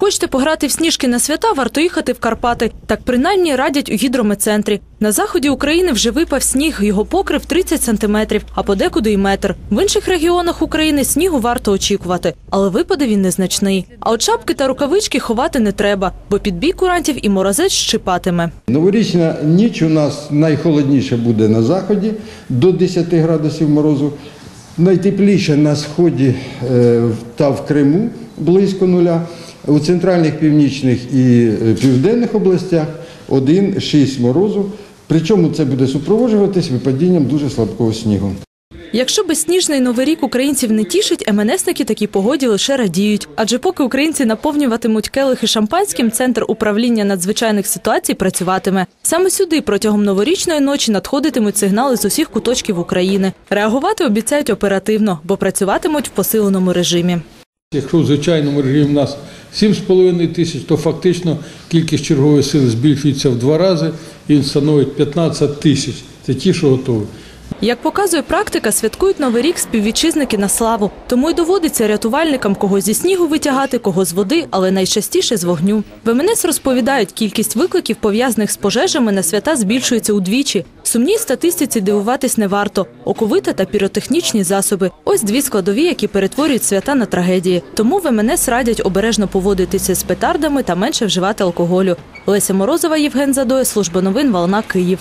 Хочете пограти в сніжки на свята, варто їхати в Карпати. Так принаймні радять у гідрометцентрі. На заході України вже випав сніг, його покрив 30 сантиметрів, а подекуди й метр. В інших регіонах України снігу варто очікувати, але випаде він незначний. А от шапки та рукавички ховати не треба, бо під бій курантів і морозець щипатиме. Новорічна ніч у нас найхолодніше буде на заході до 10 градусів морозу. Найтепліше на сході е, та в Криму близько нуля. У центральних, північних і е, південних областях 1-6 морозу. Причому це буде супроводжуватись випадінням дуже слабкого снігу. Якщо безсніжний новий рік українців не тішить, МНСники такій погоді лише радіють. Адже поки українці наповнюватимуть келихи шампанським, центр управління надзвичайних ситуацій працюватиме. Саме сюди протягом новорічної ночі надходитимуть сигнали з усіх куточків України. Реагувати обіцяють оперативно, бо працюватимуть в посиленому режимі. Якщо в звичайному режимі в нас 7,5 тисяч, то фактично кількість чергової сили збільшується в два рази і становить 15 тисяч. Це ті, що готові. Як показує практика, святкують новий рік співвітчизники на славу. Тому й доводиться рятувальникам кого зі снігу витягати, кого з води, але найчастіше з вогню. В МНС розповідають, кількість викликів пов'язаних з пожежами на свята збільшується удвічі. Сумній статистиці дивуватись не варто. Оковита та піротехнічні засоби ось дві складові, які перетворюють свята на трагедії. Тому в МНС радять обережно поводитися з петардами та менше вживати алкоголю. Леся Морозова, Євген Задоя, служба новин Волна Київ.